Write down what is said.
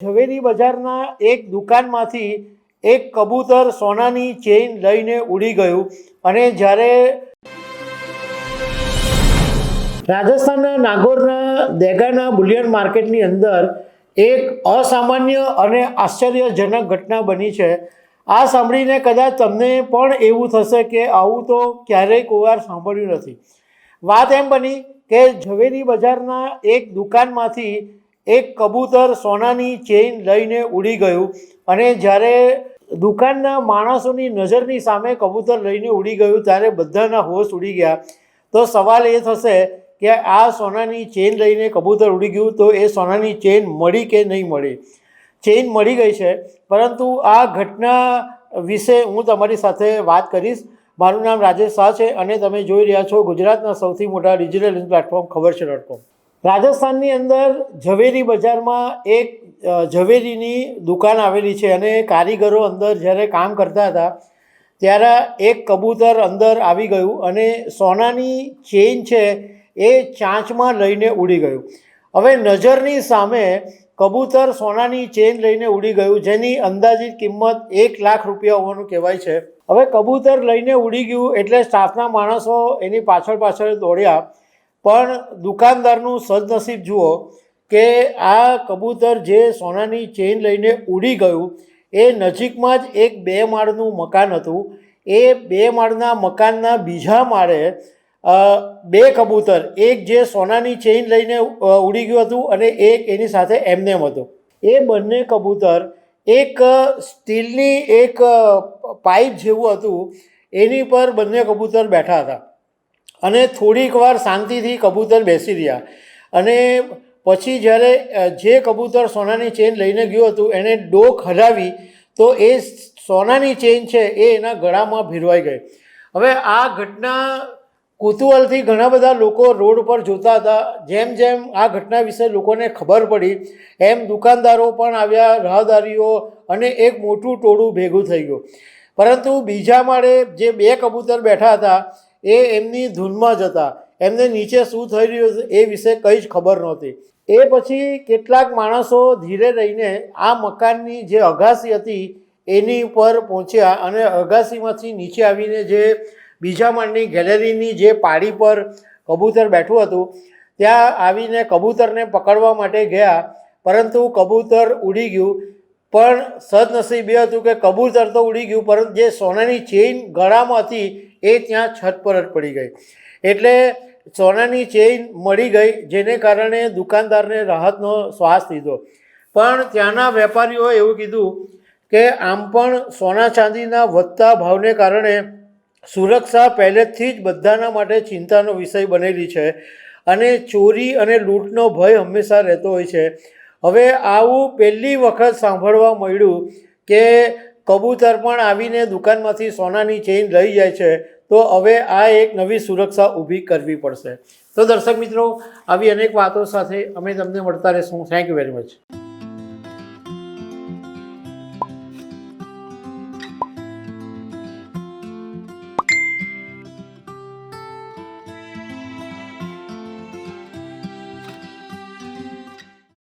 ઝવેરી બજારના એક દુકાનમાંથી એક કબૂતર સોનાની ચેઇન લઈને ઉડી ગયું અને જ્યારે રાજસ્થાનના નાગોરના દેગાના બુલિયન માર્કેટની અંદર એક અસામાન્ય અને આશ્ચર્યજનક ઘટના બની છે. આ સાંભળીને કદાચ તમને પણ એવું થશે કે આવું તો ક્યારેય કોઈ વાર સાંભળ્યું નથી. વાત એમ બની કે ઝવેરી બજારના એક દુકાનમાંથી એક કબૂતર સોનાની ચેઇન લઈને ઉડી ગયું અને જ્યારે દુકાનના માણસોની નજરની સામે કબૂતર લઈને ઉડી ગયું ત્યારે બધાના હોશ ઉડી ગયા. તો સવાલ એ થશે કે આ સોનાની ચેઇન લઈને કબૂતર ઉડી ગયું તો એ સોનાની ચેઇન મળી કે નહીં મળી? ચેઇન મળી ગઈ છે, પરંતુ આ ઘટના વિશે હું તમારી સાથે વાત કરીશ. મારું નામ રાજેશ શાહ છે અને તમે જોઈ રહ્યા છો ગુજરાતના સૌથી મોટા ડિજિટલ પ્લેટફોર્મ ખબર છે ડોટ કોમ. રાજસ્થાનની અંદર ઝવેરી બજારમાં એક ઝવેરીની દુકાન આવેલી છે અને કારીગરો અંદર જ્યારે કામ કરતા હતા, ત્યારે એક કબૂતર અંદર આવી ગયું અને સોનાની ચેઇન છે એ ચાંચમાં લઈને ઉડી ગયું. હવે નજરની સામે કબૂતર સોનાની ચેઇન લઈને ઉડી ગયું, જેની અંદાજિત કિંમત એક લાખ રૂપિયા હોવાનું કહેવાય છે. હવે કબૂતર લઈને ઉડી ગયું એટલે સ્ટાફના માણસો એની પાછળ પાછળ દોડ્યા પણ દુકાનદારનું સદનસીબ જુઓ કે આ કબૂતર જે સોનાની ચેઇન લઈને ઉડી ગયું, એ નજીકમાં જ એક બે માળનું મકાન હતું. એ બે માળના મકાનના બીજા માળે બે કબૂતર, એક જે સોનાની ચેઇન લઈને ઉડી ગયું હતું અને એક એની સાથે એમનેમ હતું. એ બંને કબૂતર એક સ્ટીલની એક પાઇપ જેવું હતું, એની પર બંને કબૂતર બેઠા હતા. અને થોડીક વાર શાંતિથી કબૂતર બેસી રહ્યા. અને પછી જ્યારે જે કબૂતર સોનાની ચેન લઈને ગયું હતું એણે ડોક હલાવી તો એ સોનાની ચેન છે એ એના ગળામાં ભીરવાઈ ગઈ. હવે આ ઘટના કુતૂહલથી ઘણા બધા લોકો રોડ પર જોતા હતા. જેમ જેમ આ ઘટના વિશે લોકોને ખબર પડી, એમ દુકાનદારો પણ આવ્યા, રાહદારીઓ અને એક મોટું ટોળું ભેગું થઈ ગયું. પરંતુ બીજા માળે જે બે કબૂતર બેઠા હતા એ એમની ધૂનમાં જ હતા. એમને નીચે શું થઈ રહ્યું એ વિશે કંઈ જ ખબર નહોતી. એ પછી કેટલાક માણસો ધીરે રહીને આ મકાનની જે અગાસી હતી એની ઉપર પહોંચ્યા અને અગાસીમાંથી નીચે આવીને જે બીજા માળની ગેલેરીની જે પાડી પર કબૂતર બેઠું હતું, ત્યાં આવીને કબૂતરને પકડવા માટે ગયા. પરંતુ કબૂતર ઉડી ગયું. પણ સદનસીબ એ હતું કે કબૂતર તો ઉડી ગયું, પરંતુ જે સોનાની ચેઇન ગળામાં હતી એ ત્યાં છત પર જ પડી ગઈ. એટલે સોનાની ચેઇન મળી ગઈ, જેને કારણે દુકાનદારને રાહતનો શ્વાસ લીધો. પણ ત્યાંના વેપારીઓએ એવું કીધું કે આમ પણ સોના ચાંદીના વધતા ભાવને કારણે સુરક્ષા પહેલેથી જ બધાના માટે ચિંતાનો વિષય બનેલી છે અને ચોરી અને લૂંટનો ભય હંમેશા રહેતો હોય છે. હવે આવું પહેલી વખત સાંભળવા મળ્યું કે કબૂતર પણ આવીને દુકાનમાંથી સોનાની ચેઇન લઈ જાય છે, તો હવે આ એક નવી સુરક્ષા ઊભી કરવી પડશે. તો દર્શક મિત્રો, આવી અનેક વાતો સાથે અમે તમને મળતા રહેશું. Thank you very much